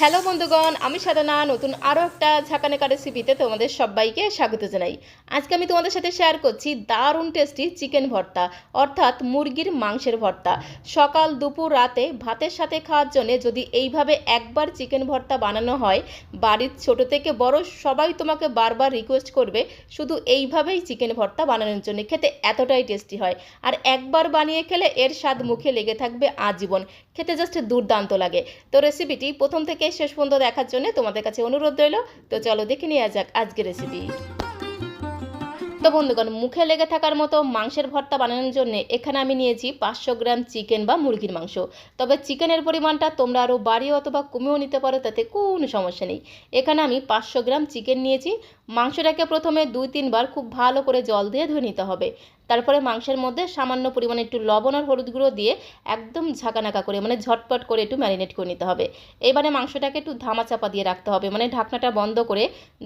Hello বন্ধুগণ, আমি সাধনা, নতুন আরও একটা ঝাঁকানেকা রেসিপিতে তোমাদের সবাইকে স্বাগত জানাই। আজকে আমি তোমাদের সাথে শেয়ার করছি দারুণ টেস্টি চিকেন ভর্তা, অর্থাৎ মুরগির মাংসের ভর্তা। সকাল, দুপুর, রাতে ভাতের সাথে খাওয়ার জন্য যদি এইভাবে একবার চিকেন ভর্তা বানানো হয়, বাড়ির ছোট থেকে বড় সবাই তোমাকে বারবার রিকোয়েস্ট করবে শুধু এইভাবেই চিকেন ভর্তা বানানোর জন্য, খেতে এতটাই টেস্টি হয়। আর একবার বানিয়ে খেলে এর স্বাদ মুখে লেগে থাকবে আজীবন। খেতে জাস্ট দুর্দান্ত লাগে। তো রেসিপিটি প্রথম থেকে শেষ পর্যন্ত দেখার জন্য তোমাদের কাছে অনুরোধ রইল। তো চলো দেখে নেওয়া যাক আজকের রেসিপি তো বন্ধুগণ, মুখে লেগে থাকার মতো মাংসের ভর্তা বানানোর জন্য এখানে আমি নিয়েছি পাঁচশো গ্রাম চিকেন বা মুরগির মাংস। তবে চিকেনের পরিমাণটা তোমরা আরও বাড়িয়ে অথবা কমেও নিতে পারো, তাতে কোনো সমস্যা নেই। এখানে আমি পাঁচশো গ্রাম চিকেন নিয়েছি। মাংসটাকে প্রথমে দুই তিনবার খুব ভালো করে জল দিয়ে ধুয়ে নিতে হবে। তারপরে মাংসের মধ্যে সামান্য পরিমাণে একটু লবণ আর হলুদ গুঁড়ো দিয়ে একদম ঝাঁকানাকা করে মানে ঝটপট করে একটু ম্যারিনেট করে নিতে হবে। এবারে মাংসটাকে একটু ধামা চাপা দিয়ে রাখতে হবে মানে ঢাকনাটা বন্ধ করে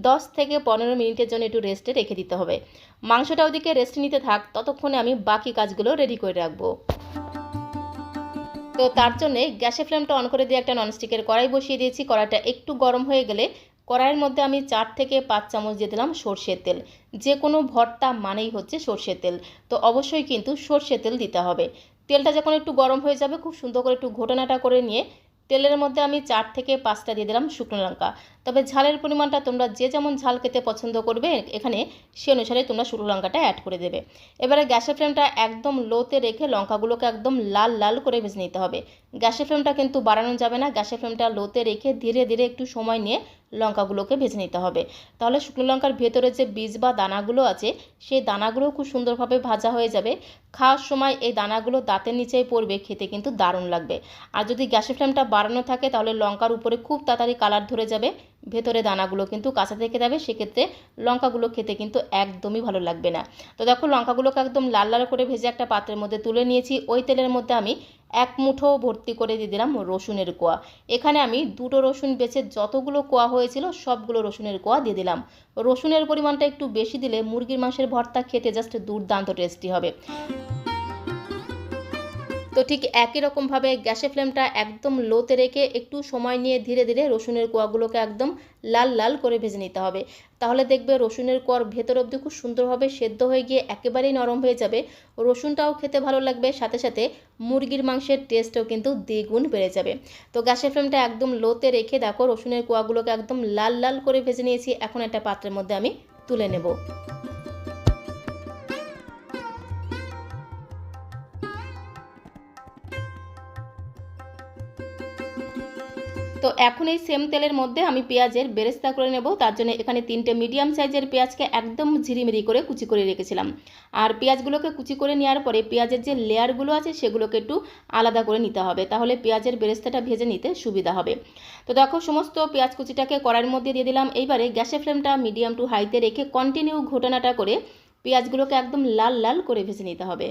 দশ থেকে পনেরো মিনিটের জন্য একটু রেস্টে রেখে দিতে হবে। মাংসটা ওদিকে রেস্ট নিতে থাক, ততক্ষণে আমি বাকি কাজগুলো রেডি করে রাখব। তো তার জন্যে গ্যাসের ফ্লেমটা অন করে দিয়ে একটা ননস্টিকের কড়াই বসিয়ে দিয়েছি। কড়াইটা একটু গরম হয়ে গেলে কড়াইয়ের মধ্যে আমি চার থেকে পাঁচ চামচ দিয়ে দিলাম সর্ষের তেল। যে কোনো ভর্তা মানেই হচ্ছে সর্ষের তেল। তো অবশ্যই কিন্তু সর্ষের তেল দিতে হবে। তেলটা যখন একটু গরম হয়ে যাবে, খুব সুন্দর করে একটু ঘটনাটা করে নিয়ে তেলের মধ্যে আমি চার থেকে পাঁচটা দিয়ে দিলাম শুকনো লঙ্কা। তবে ঝালের পরিমাণটা তোমরা যে যেমন ঝাল খেতে পছন্দ করবে, এখানে সে অনুসারে তোমরা শুকনো লঙ্কাটা অ্যাড করে দেবে। এবারে গ্যাসের ফ্লেমটা একদম লোতে রেখে লঙ্কাগুলোকে একদম লাল লাল করে ভেজে নিতে হবে। গ্যাসের ফ্লেমটা কিন্তু বাড়ানো যাবে না। গ্যাসের ফ্লেমটা লোতে রেখে ধীরে ধীরে একটু সময় নিয়ে লঙ্কাগুলোকে ভেজে নিতে হবে। তাহলে শুকনো লঙ্কার ভেতরে যে বীজ বা দানাগুলো আছে, সেই দানাগুলো খুব সুন্দরভাবে ভাজা হয়ে যাবে। খাওয়ার সময় এই দানাগুলো দাঁতের নিচেই পড়বে, খেতে কিন্তু দারুণ লাগবে। আর যদি গ্যাসের ফ্লেমটা বাড়ানো থাকে, তাহলে লঙ্কার উপরে খুব তাড়াতাড়ি কালার ধরে যাবে। ভেতরে দানাগুলো কিন্তু কাঁচা থেকে যাবে, সেক্ষেত্রে লঙ্কাগুলো খেতে কিন্তু একদমই ভালো লাগবে না। তো দেখো, লঙ্কাগুলোকে একদম লাল লাল করে ভেজে একটা পাত্রের মধ্যে তুলে নিয়েছি। ওই তেলের মধ্যে আমি এক মুঠো ভর্তি করে দিয়ে দিলাম রসুনের কোয়া। এখানে আমি দুটো রসুন বেছে যতগুলো কোয়া হয়েছিল সবগুলো রসুনের কোয়া দিয়ে দিলাম। রসুনের পরিমাণটা একটু বেশি দিলে মুরগির মাংসের ভর্তা খেতে জাস্ট দুর্দান্ত টেস্টি হবে। তো ঠিক একই রকমভাবে গ্যাসের ফ্লেমটা একদম লোতে রেখে একটু সময় নিয়ে ধীরে ধীরে রসুনের কোয়াগুলোকে একদম লাল লাল করে ভেজে নিতে হবে। তাহলে দেখবে রসুনের কোয়ার ভেতর অবধি খুব সুন্দরভাবে সেদ্ধ হয়ে গিয়ে একেবারেই নরম হয়ে যাবে। রসুনটাও খেতে ভালো লাগবে, সাথে সাথে মুরগির মাংসের টেস্টও কিন্তু দ্বিগুণ বেড়ে যাবে। তো গ্যাসের ফ্লেমটা একদম লোতে রেখে দেখো, রসুনের কোয়াগুলোকে একদম লাল লাল করে ভেজে নিয়েছি। এখন একটা পাত্রের মধ্যে আমি তুলে নেব। তো এখন এই সেম তেলের মধ্যে আমি পেঁয়াজের বেরেস্তা করে নেব। তার জন্য এখানে তিনটে মিডিয়াম সাইজের পেঁয়াজকে একদম ঝিরিমিরি করে কুচি করে রেখেছিলাম। আর পেঁয়াজগুলোকে কুচি করে নেওয়ার পরে পেঁয়াজের যে লেয়ারগুলো আছে সেগুলোকে একটু আলাদা করে নিতে হবে। তাহলে পেঁয়াজের বেরেস্তাটা ভেজে নিতে সুবিধা হবে। তো দেখো সমস্ত পেঁয়াজ কুচিটাকে কড়াইয়ের মধ্যে দিয়ে দিলাম। এইবারে গ্যাসের ফ্লেমটা মিডিয়াম টু হাইতে রেখে কন্টিনিউ ঘটনাটা করে পেঁয়াজগুলোকে একদম লাল লাল করে ভেজে নিতে হবে।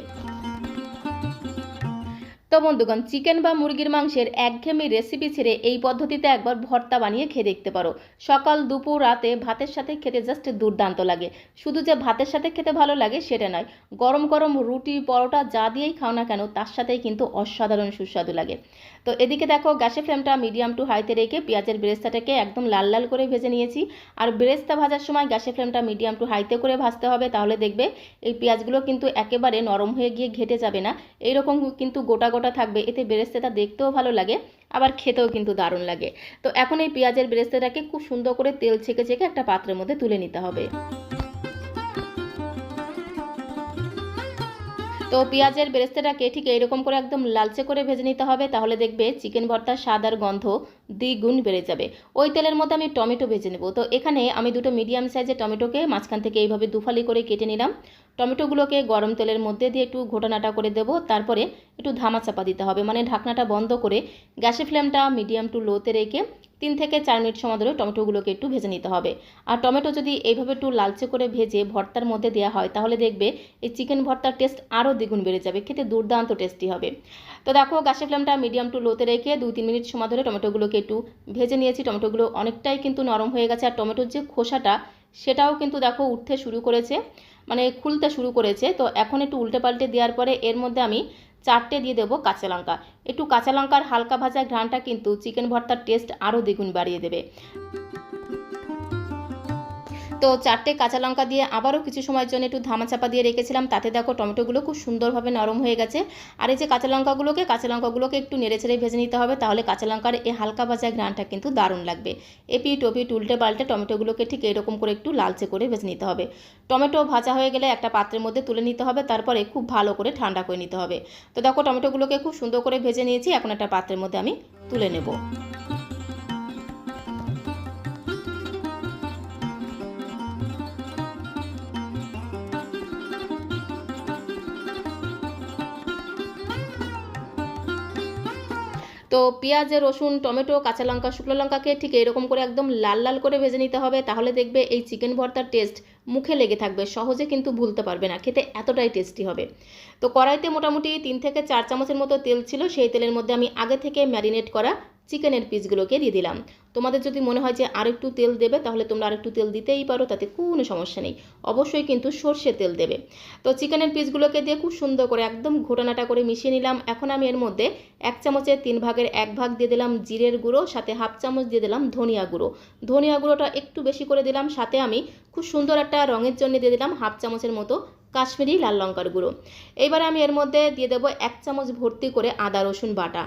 বন্ধুগণ, চিকেন বা মুরগির মাংসের একঘেয়েমি রেসিপি ছেড়ে এই পদ্ধতিতে একবার ভর্তা বানিয়ে খেয়ে দেখতে পারো। সকাল, দুপুর, রাতে ভাতের সাথে খেতে জাস্ট দুর্দান্ত লাগে। শুধু যে ভাতের সাথে খেতে ভালো লাগে সেটা নয়, গরম গরম রুটি, পরোটা যা দিয়েই খাও না কেন, তার সাথেই কিন্তু অসাধারণ সুস্বাদু লাগে। তো এদিকে দেখো, গ্যাসের ফ্লেমটা মিডিয়াম টু হাইতে রেখে পেঁয়াজের বেরেস্তাটাকে একদম লাল লাল করে ভেজে নিয়েছি। আর বেরেস্তা ভাজার সময় গ্যাসের ফ্লেমটা মিডিয়াম টু হাইতে করে ভাজতে হবে, তাহলে দেখবে এই পেঁয়াজগুলো কিন্তু একেবারে নরম হয়ে গিয়ে ঘেটে যাবে না। এইরকম কিন্তু গোটা গোটা থাকবে, এতে বেরেস্তাটা দেখতেও ভালো লাগে, আবার খেতেও কিন্তু দারুণ লাগে। তো এখন এই পেঁয়াজের বেরেস্তাটাকে খুব সুন্দর করে তেল ছেঁকে ছেঁকে একটা পাত্রের মধ্যে তুলে নিতে হবে। তো পেঁয়াজের বেরেস্তাটাকে ঠিক এইরকম করে একদম লালচে করে ভেজে নিতে হবে, তাহলে দেখবে চিকেন ভর্তার স্বাদ আর গন্ধ দ্বিগুণ বেড়ে যাবে। ওই তেলের মধ্যে আমি টমেটো ভেজে নেব। তো এখানে আমি দুটো মিডিয়াম সাইজের টমেটোকে মাঝখান থেকে এইভাবে দুফালি করে কেটে নিলাম। টমেটোগুলোকে গরম তেলের মধ্যে দিয়ে একটু ঘোটানাটা করে দেবো। তারপরে একটু ধামা চাপা দিতে হবে। মানে ঢাকনাটা বন্ধ করে গ্যাসের ফ্লেমটা মিডিয়াম টু লোতে রেখে তিন থেকে চার মিনিট সময় ধরে টমেটোগুলোকে একটু ভেজে নিতে হবে। আর টমেটো যদি এইভাবে একটু লালচে করে ভেজে ভর্তার মধ্যে দেওয়া হয়, তাহলে দেখবে এই চিকেন ভর্তার টেস্ট আরও দ্বিগুণ বেড়ে যাবে। খেতে দুর্দান্ত টেস্টি হবে। তো দেখো, গ্যাসের ফ্লেমটা মিডিয়াম টু লোতে রেখে দুই তিন মিনিট সময় ধরে টমেটোগুলোকে একটু ভেজে নিয়েছি। টমেটোগুলো অনেকটাই কিন্তু নরম হয়ে গেছে। আর টমেটোর যে খোসাটা সেটাও কিন্তু দেখো উঠতে শুরু করেছে মানে খুলতে শুরু করেছে। তো এখন একটু উল্টে পাল্টে দেওয়ার পরে এর মধ্যে আমি চারটে দিয়ে দেবো কাঁচা লঙ্কা। একটু কাঁচা লঙ্কার হালকা ভাজা ঘ্রাণটা কিন্তু চিকেন ভর্তার টেস্ট আরও দ্বিগুণ বাড়িয়ে দেবে। তো চারটে কাঁচা লঙ্কা দিয়ে আবারও কিছু সময়ের জন্য একটু ধামা চাপা দিয়ে রেখেছিলাম। তাতে দেখো টমেটোগুলো খুব সুন্দরভাবে নরম হয়ে গেছে। আর এই যে কাঁচা লঙ্কাগুলোকে কাঁচা লঙ্কাগুলোকে একটু নেড়ে ছেড়ে ভেজে নিতে হবে, তাহলে কাঁচা লঙ্কার এই হালকা ভাজা ঘ্রাণটা কিন্তু দারুণ লাগবে। এপি টপি উল্টে পাল্টে টমেটোগুলোকে ঠিক এরকম করে একটু লালচে করে ভেজে নিতে হবে। টমেটো ভাজা হয়ে গেলে একটা পাত্রের মধ্যে তুলে নিতে হবে, তারপরে খুব ভালো করে ঠান্ডা করে নিতে হবে। তো দেখো টমেটোগুলোকে খুব সুন্দর করে ভেজে নিয়েছি, এখন একটা পাত্রের মধ্যে আমি তুলে নেব। তো পেঁয়াজ, রসুন, টমেটো, কাঁচা লঙ্কা, শুকনো লঙ্কাকে ঠিক এরকম করে একদম লাল লাল করে ভেজে নিতে হবে। তাহলে দেখবে এই চিকেন ভর্তার টেস্ট মুখে লেগে থাকবে, সহজে কিন্তু ভুলতে পারবে না, খেতে এতটাই টেস্টি হবে। তো কড়াইতে মোটামুটি তিন থেকে চার চামচের মতো তেল ছিল, সেই তেলের মধ্যে আমি আগে থেকে ম্যারিনেট করা চিকেনের পিসগুলোকে দিয়ে দিলাম। তোমাদের যদি মনে হয় যে আরেকটু তেল দেবে, তাহলে তোমরা আরেকটু তেল দিতেই পারো, তাতে কোনো সমস্যা নেই। অবশ্যই কিন্তু সর্ষে তেল দেবে। তো চিকেনের পিসগুলোকে দিয়ে খুব সুন্দর করে একদম ঘোটানাটা করে মিশিয়ে নিলাম। এখন আমি এর মধ্যে এক চামচের তিন ভাগের এক ভাগ দিয়ে দিলাম জিরের গুঁড়ো, সাথে হাফ চামচ দিয়ে দিলাম ধনিয়া গুঁড়ো। ধনিয়া গুঁড়োটা একটু বেশি করে দিলাম, সাথে আমি খুব সুন্দর একটা রঙের জন্য দিয়ে দিলাম হাফ চামচের মতো কাশ্মীরি লাল লঙ্কার গুঁড়ো। এইবারে আমি এর মধ্যে দিয়ে দেবো এক চামচ ভর্তি করে আদা রসুন বাটা।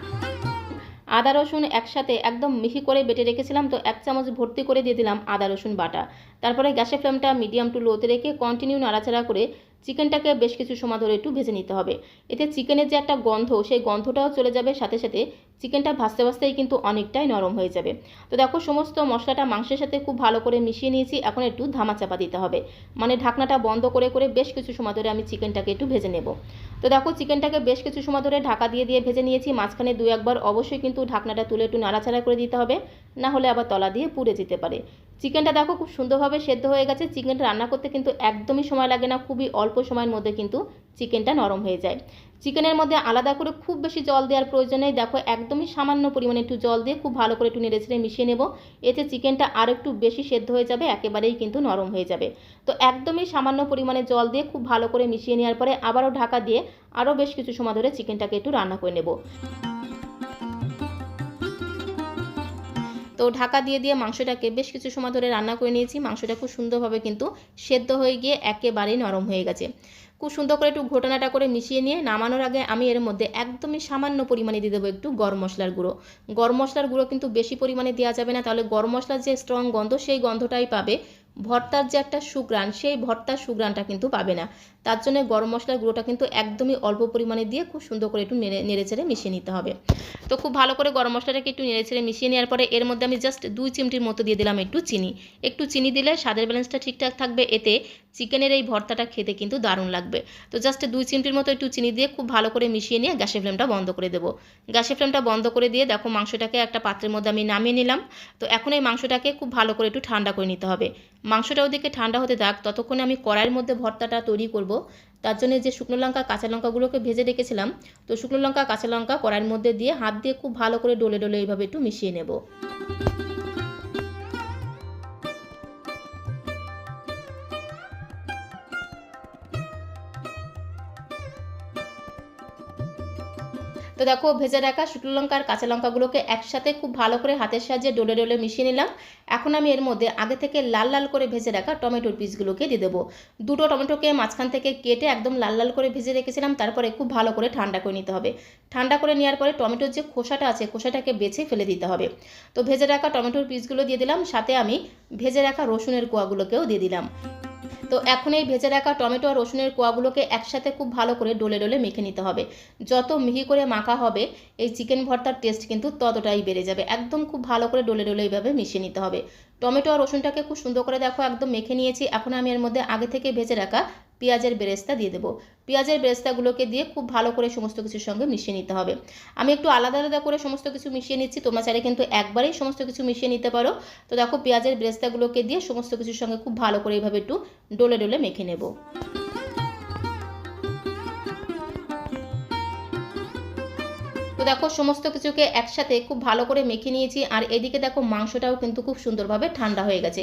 আদা, রসুন একসাথে একদম মিহি করে বেটে রেখেছিলাম, তো এক চামচ ভর্তি করে দিয়ে দিলাম আদা, রসুন বাটা। তারপরে গ্যাসের ফ্লেমটা মিডিয়াম টু লোতে রেখে কন্টিনিউ নাড়াচাড়া করে চিকেনটাকে বেশ কিছু সময় ধরে একটু ভেজে নিতে হবে। এতে চিকেনের যে একটা গন্ধ, সেই গন্ধটাও চলে যাবে, সাথে সাথে চিকেনটা ভাজতে ভাজতেই কিন্তু অনেকটাই নরম হয়ে যাবে। তো দেখো, সমস্ত মশলাটা মাংসের সাথে খুব ভালো করে মিশিয়ে নিয়েছি। এখন একটু ধামা চাপা দিতে হবে। মানে ঢাকনাটা বন্ধ করে করে বেশ কিছু সময় ধরে আমি চিকেনটাকে একটু ভেজে নেব। তো দেখো চিকেনটাকে বেশ কিছু সময় ধরে ঢাকা দিয়ে দিয়ে ভেজে নিয়েছি। মাঝখানে দু একবার অবশ্যই কিন্তু ঢাকনাটা তুলে একটু নাড়াচাড়া করে দিতে হবে। না হলে আবার তলা দিয়ে পুড়ে যেতে পারে। চিকেনটা দেখো, খুব সুন্দরভাবে সেদ্ধ হয়ে গেছে। চিকেনটা রান্না করতে কিন্তু একদমই সময় লাগে না। খুবই অল্প সময়ের মধ্যে কিন্তু চিকেনটা নরম হয়ে যায়। চিকেনের মধ্যে আলাদা করে খুব বেশি জল দেওয়ার প্রয়োজন নেই। দেখো, একদমই সামান্য পরিমাণে একটু জল দিয়ে খুব ভালো করে একটু নেড়ে ছেড়ে মিশিয়ে নেব। এতে চিকেনটা আর একটু বেশি সেদ্ধ হয়ে যাবে, একেবারেই কিন্তু নরম হয়ে যাবে। তো একদমই সামান্য পরিমাণে জল দিয়ে খুব ভালো করে মিশিয়ে নেওয়ার পরে আবারও ঢাকা দিয়ে আরও বেশ কিছু সময় ধরে চিকেনটাকে একটু রান্না করে নেব। তো ঢাকা দিয়ে দিয়ে মাংসটাকে বেশ কিছু সময় ধরে রান্না করে নিয়েছি। মাংসটা খুব সুন্দরভাবে কিন্তু সেদ্ধ হয়ে গিয়ে একেবারেই নরম হয়ে গেছে। খুব সুন্দর করে একটু ঘটনাটা করে মিশিয়ে নিয়ে নামানোর আগে আমি এর মধ্যে একদমই সামান্য পরিমাণে দিয়ে দেবো একটু গরম মশলার গুঁড়ো। গরম মশলার গুঁড়ো কিন্তু বেশি পরিমাণে দেওয়া যাবে না, তাহলে গরম মশলার যে স্ট্রং গন্ধ সেই গন্ধটাই পাবে। ভর্তার যে একটা সুগ্রাণ সেই ভর্তার সুগ্রাণটা কিন্তু পাবে না। তার জন্য গরম মশলার গুঁড়োটা কিন্তু একদমই অল্প পরিমাণে দিয়ে খুব সুন্দর করে একটু নেড়ে নেড়ে ছেড়ে মিশিয়ে নিতে হবে। তো খুব ভালো করে গরম মশলাটাকে একটু নেড়ে ছেড়ে মিশিয়ে নেওয়ার পরে এর মধ্যে আমি জাস্ট দুই চিমটির মতো দিয়ে দিলাম একটু চিনি। একটু চিনি দিলে স্বাদের ব্যালেন্সটা ঠিকঠাক থাকবে, এতে চিকেনের এই ভর্তাটা খেতে কিন্তু দারুণ লাগবে। তো জাস্ট দুই চিমটির মতো একটু চিনি দিয়ে খুব ভালো করে মিশিয়ে নিয়ে গ্যাসের ফ্লেমটা বন্ধ করে দেবো। গ্যাসের ফ্লেমটা বন্ধ করে দিয়ে দেখো মাংসটাকে একটা পাত্রের মধ্যে আমি নামিয়ে নিলাম। তো এখন এই মাংসটাকে খুব ভালো করে একটু ঠান্ডা করে নিতে হবে। মাংসটা ওদিকে ঠান্ডা হতে থাক, ততক্ষণে আমি কড়াইয়ের মধ্যে ভর্তাটা তৈরি করব। তার জন্য যে শুকনো লঙ্কা, কাঁচা লঙ্কাগুলোকে ভেজে রেখেছিলাম, তো শুকনো লঙ্কা, কাঁচা লঙ্কা কড়াইয়ের মধ্যে দিয়ে হাত দিয়ে খুব ভালো করে ডলে ডলে এইভাবে একটু মিশিয়ে নেব। তো দেখো, ভেজে রাখা শুকনো লঙ্কা আর কাঁচা লঙ্কাগুলোকে একসাথে খুব ভালো করে হাতের সাহায্যে ডোলে ডলে মিশিয়ে নিলাম। এখন আমি এর মধ্যে আগে থেকে লাল লাল করে ভেজে রাখা টমেটোর পিসগুলোকে দিয়ে দেবো। দুটো টমেটোকে মাঝখান থেকে কেটে একদম লাল লাল করে ভেজে রেখেছিলাম, তারপরে খুব ভালো করে ঠান্ডা করে নিতে হবে। ঠান্ডা করে নেওয়ার পরে টমেটোর যে খোসাটা আছে, খোসাটাকে বেছে ফেলে দিতে হবে। তো ভেজে রাখা টমেটোর পিসগুলো দিয়ে দিলাম, সাথে আমি ভেজে রাখা রসুনের কোয়াগুলোকেও দিয়ে দিলাম। তো এখন এই ভেজে রাখা টমেটো আর রসুনের কোয়াগুলোকে একসাথে খুব ভালো করে ডলে ডলে মেখে নিতে হবে। যত মিহি করে মাখা হবে, এই চিকেন ভর্তার টেস্ট কিন্তু ততটাই বেড়ে যাবে। একদম খুব ভালো করে ডলে ডলে এইভাবে মিশিয়ে নিতে হবে। টমেটো আর রসুনটাকে খুব সুন্দর করে দেখো, একদম মেখে নিয়েছি। এখন আমি এর মধ্যে আগে থেকে ভেজে রাখা পেঁয়াজের বেরেস্তা দিয়ে দেবো। পেঁয়াজের বেরেস্তাগুলোকে দিয়ে খুব ভালো করে সমস্ত কিছুর সঙ্গে মিশিয়ে নিতে হবে। আমি একটু আলাদা আলাদা করে সমস্ত কিছু মিশিয়ে নিচ্ছি। তোমার চাইলে কিন্তু একবারেই সমস্ত কিছু মিশিয়ে নিতে পারো। তো দেখো, পেঁয়াজের বেরেস্তাগুলোকে দিয়ে সমস্ত কিছুর সঙ্গে খুব ভালো করে এইভাবে একটু ডলে ডলে মেখে নেব। তো দেখো, সমস্ত কিছুকে একসাথে খুব ভালো করে মেখে নিয়েছি, আর এদিকে দেখো মাংসটাও কিন্তু খুব সুন্দরভাবে ঠান্ডা হয়ে গেছে।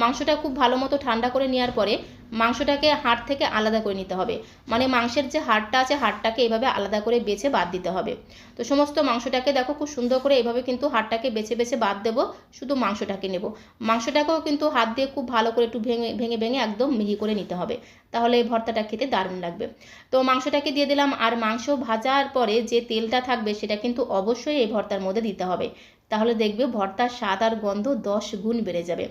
মাংসটা খুব ভালো মতো ঠান্ডা করে নেওয়ার পরে মাংসটাকে হাড় থেকে আলাদা করে নিতে হবে। মানে মাংসের যে হাড়টা আছে, হাড়টাকে এভাবে আলাদা করে বেছে বাদ দিতে হবে। তো সমস্ত মাংসটাকে দেখো খুব সুন্দর করে এভাবে কিন্তু হাড়টাকে বেছে বেছে বাদ দেবো, শুধু মাংসটাকে নেব। মাংসটাকেও কিন্তু হাত দিয়ে খুব ভালো করে একটু ভেঙে ভেঙে ভেঙে একদম মিহি করে নিতে হবে। তাহলে এই ভর্তাটা খেতে দারুণ লাগবে। তো মাংসটাকে দিয়ে দিলাম, আর মাংস ভাজার পরে যে তেলটা থাকবে সেটা কিন্তু অবশ্যই এই ভর্তার মধ্যে দিতে হবে। তাহলে দেখবে ভর্তার স্বাদ আর গন্ধ দশ গুণ বেড়ে যাবে।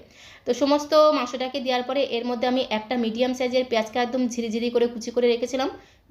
তো সমস্ত মাংসটাকে দেওয়ার পরে এর মধ্যে আমি একটা মিডিয়াম সাইজের পেঁয়াজকে একদম ঝিরিঝিরি করে কুচি করে রেখেছিলাম।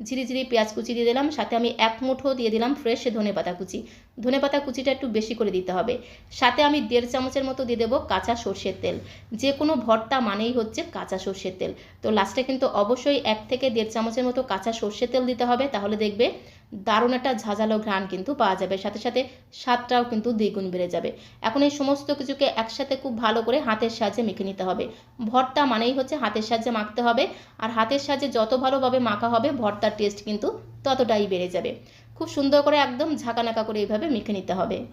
ঝিরিঝিরি পেঁয়াজ কুচি দিয়ে দিলাম, সাথে আমি এক মুঠো দিয়ে দিলাম ফ্রেশ ধনে পাতা কুচি। ধনে পাতা কুচিটা একটু বেশি করে দিতে হবে। সাথে আমি দেড় চামচের মতো দিয়ে দেবো কাঁচা সর্ষের তেল। যে কোনো ভর্তা মানেই হচ্ছে কাঁচা সর্ষের তেল। তো লাস্টে কিন্তু অবশ্যই এক থেকে দেড় চামচের মতো কাঁচা সর্ষের তেল দিতে হবে। তাহলে দেখবে দারুণ একটা ঝাঁঝালো ঘ্রাণ কিন্তু পাওয়া যাবে। সাথে সাথে স্বাদটাও কিন্তু দ্বিগুণ বেড়ে যাবে। এখন এই সমস্ত কিছুকে একসাথে খুব ভালো করে হাতের সাহায্যে মেখে নিতে হবে। ভর্তা মানেই হচ্ছে হাতের সাহায্যে মাখতে হবে। আর হাতের সাহায্যে যত ভালোভাবে মাখা হবে, ভর্তার টেস্ট কিন্তু ততটাই বেড়ে যাবে। খুব সুন্দর করে একদম ঝাঁকানাকা করে এইভাবে মেখে নিতে হবে।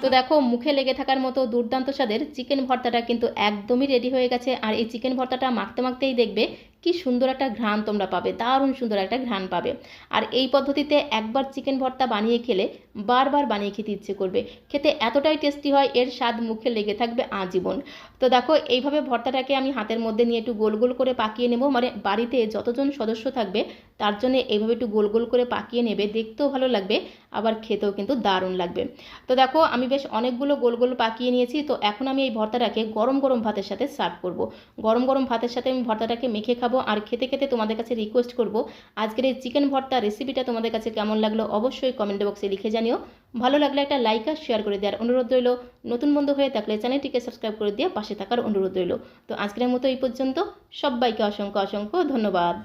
তো দেখো, মুখে লেগে থাকার মতো দুর্দান্ত স্বাদের চিকেন ভর্তাটা কিন্তু একদমই রেডি হয়ে গেছে। আর এই চিকেন ভর্তাটা মাখতে মাখতেই দেখবে কি সুন্দর একটা ঘ্রাণ তোমরা পাবে, দারুণ সুন্দর একটা ঘ্রাণ পাবে। আর এই পদ্ধতিতে একবার চিকেন ভর্তা বানিয়ে খেলে বারবার বানিয়ে খেতে ইচ্ছে করবে। খেতে এতটাই টেস্টি হয়, এর স্বাদ মুখে লেগে থাকবে আজীবন। তো দেখো, এইভাবে ভর্তাটাকে আমি হাতের মধ্যে নিয়ে একটু গোল গোল করে পাকিয়ে নেব। মানে বাড়িতে যতজন সদস্য থাকবে তার জন্য এইভাবে একটু গোল গোল করে পাকিয়ে নেবে, দেখতেও ভালো লাগবে, আবার খেতেও কিন্তু দারুণ লাগবে। তো দেখো, আমি বেশ অনেকগুলো গোল গোল পাকিয়ে নিয়েছি, তো এখন আমি এই ভর্তাটাকে গরম গরম ভাতের সাথে সার্ভ করব। গরম গরম ভাতের সাথে আমি ভর্তাটাকে মেখে খাব, আর খেতে খেতে তোমাদের কাছে রিকোয়েস্ট করব, আজকের এই চিকেন ভর্তা রেসিপিটা তোমাদের কাছে কেমন লাগল অবশ্যই কমেন্ট বক্সে লিখে জানিও। ভালো লাগলে একটা লাইক আর শেয়ার করে দেওয়ার অনুরোধ রইল। নতুন বন্ধু হয়ে থাকলে চ্যানেলটিকে সাবস্ক্রাইব করে দিয়ে পাশে থাকার অনুরোধ রইল। তো আজকের মতো এই পর্যন্ত, সবাইকে অসংখ্য অসংখ্য ধন্যবাদ।